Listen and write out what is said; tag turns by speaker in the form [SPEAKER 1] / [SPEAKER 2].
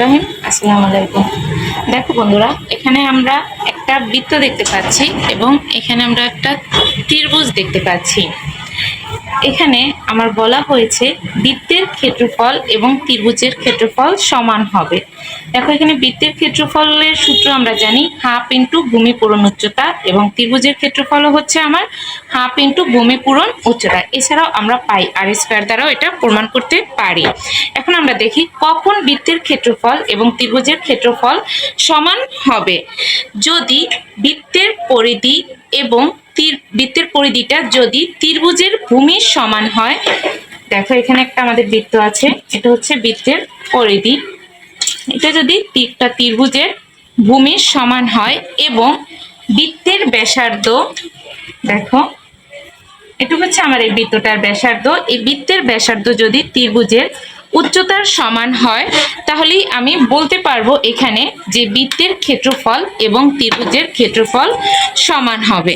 [SPEAKER 1] রহিম দেখো বন্ধুরা, এখানে আমরা একটা বৃত্ত দেখতে পাচ্ছি এবং এখানে আমরা একটা ত্রিভুজ দেখতে পাচ্ছি। এখানে আমার বলা হয়েছে বৃত্তের ক্ষেত্রফল এবং ত্রিভুজের ক্ষেত্রফল সমান হবে। দেখো, এখানে বৃত্তের ক্ষেত্রফলের সূত্র আমরা জানি হাফ ইন্টু ভূমি পূরণ উচ্চতা এবং ত্রিভুজের ক্ষেত্রফলও হচ্ছে আমার হাফ ইন্টু ভূমি পূরণ উচ্চতা। এছাড়াও আমরা পাই আর স্কোয়ার দ্বারাও এটা প্রমাণ করতে পারি। এখন আমরা দেখি কখন বৃত্তের ক্ষেত্রফল এবং ত্রিভুজের ক্ষেত্রফল সমান হবে। যদি বৃত্তের পরিধি এবং তীর, বৃত্তের পরিধিটা যদি ত্রিভুজের ভূমির সমান হয়, দেখো এখানে একটা আমাদের বৃত্ত আছে, এটা হচ্ছে বৃত্তের পরিধি। এটা যদি একটা ত্রিভুজের ভূমির সমান হয় এবং বৃত্তের ব্যাসার্ধ, দেখো, এটুকু হচ্ছে আমার এই বৃত্তটার ব্যাসার্ধ। এই বৃত্তের ব্যাসার্ধ যদি ত্রিভুজের উচ্চতার সমান হয়, তাহলেই আমি বলতে পারব এখানে যে বৃত্তের ক্ষেত্রফল এবং ত্রিভুজের ক্ষেত্রফল সমান হবে।